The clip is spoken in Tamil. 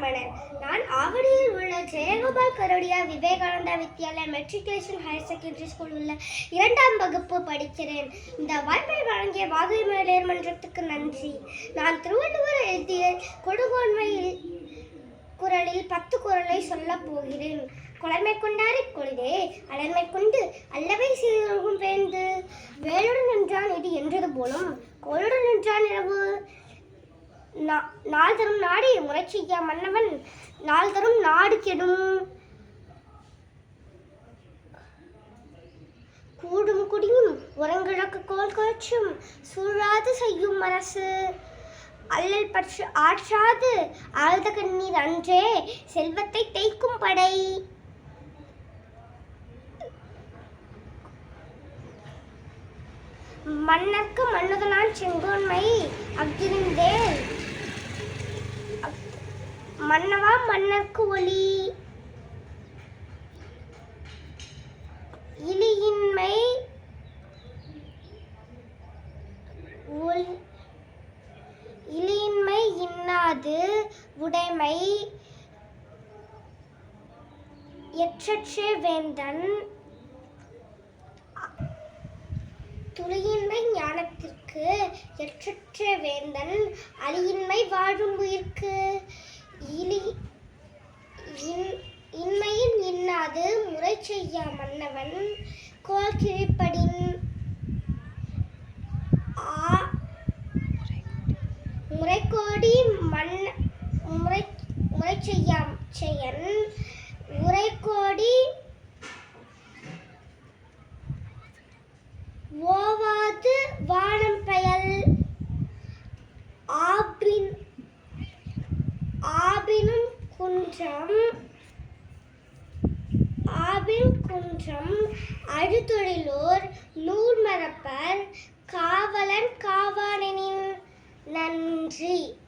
பிராமணர் நான் ஆவடியில் உள்ள Jayagopal Garodia Vivekananda Vidyalaya matriculation higher secondary school உள்ள இரண்டாம் வகுப்பு படிக்கிறேன். இந்த வாய்ப்பை வழங்கிய வாகை மகளிர் நன்றி. நான் திருவள்ளுவர் எழுதிய கொடுங்கோன்மையில் குரலில் பத்து குரலை சொல்லப் போகிறேன். குளமை கொண்டாரை கொள்கே அலர்மை கொண்டு அல்லவை செய்யும் வேந்து வேலுடன் நின்றான் இது என்றது போலும் கோளுடன் நின்றான் இரவு. நாள் தரும் நாடி முறை மன்னவன் நாள் தரும் நாடு கெடும். கூடும் குடியும் உரங்கிழக்கு கோல் காய்ச்சும் சூழாது செய்யும் அரசு அல்லல் பற்று ஆற்றாது ஆழ்ந்த கண்ணீர் அன்றே செல்வத்தை தேய்க்கும் படை. மன்னர்க்கு மன்னுதலான் செங்கோன்மை அஃதிருந்தேன் மன்னவா மன்னர்க்கு ஒளி இலியின்மை இலியின்மை இன்னாது உடைமை எற்றற்றே வேந்தன். துளியின்மை ஞானத்திற்கு எற்றற்றே வேந்தன். அழியின்மை வாழும் உயிர்க்கு. இலி இன்- இன்மையின் இன்னாது முறை செய்யா மன்னவன். கோல் கிழிப்படின் முறைகோடி மண் முறை முறை செய்யாம் செயன் உரைக்கோடி ஓவாது வானம் குன்றம். ஆபின் குன்றம். அழுதொழிலோர் நூல் மரப்பர் காவலன் காவானனின் நன்றி.